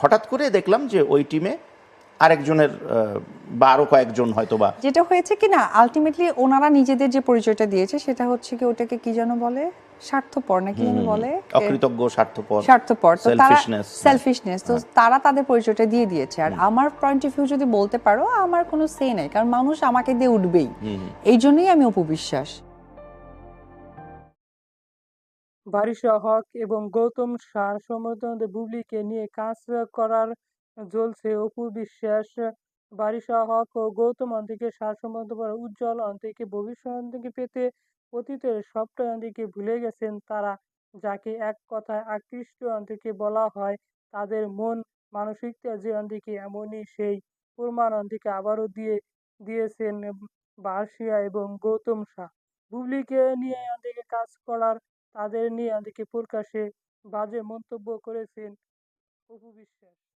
হঠাৎ করে দেখলাম যে ওই টিমে আরেকজনের বা আরও কয়েকজন হয়তো বা যেটা হয়েছে কি না আলটিমেটলি ওনারা নিজেদের যে পরিচয়টা দিয়েছে সেটা হচ্ছে কি ওটাকে কি যেন বলে? স্বার্থপর না কি যেন বলে? অকৃতজ্ঞ স্বার্থপর স্বার্থপর। তো তারা হ্যাঁ। সেলফিশনেস তো তারা তাদের পরিচয়টা দিয়ে দিয়েছে। আর আমার পয়েন্ট অফ ভিউ যদি বলতে পারো আমার কোনো সে নাই। কারণ মানুষ আমাকে দিয়ে উঠবেই। এই জন্যই আমি অপবিশ্বাস। বারিশা হক এবং গৌতম সার সমর্থন বুবলিকে নিয়ে কাজ করার জ্বলছে অপু বিশ্বাস। বারিশা হক ও গৌতম অন্তিকে সার সমর্থন উজ্জ্বল অন্তিকে ভবিষ্যৎ অন্তিকে পেতে অতীতের সবটা অন্তিকে ভুলে গেছেন তারা, যাকে এক কথায় আকৃষ্ট অন্তিকে বলা হয় তাদের মন মানসিকতা যে অন্তিকে এমনই সেই প্রমাণ অন্তিকে আবারও দিয়ে, দিয়েছেন বার্ষিয়া এবং গৌতম শাহ বুবলিকে নিয়ে অন্তিকে কাজ করার তাদের নিয়ে আজকে প্রকাশ্যে বাজে মন্তব্য করেছেন অপু বিশ্বাস।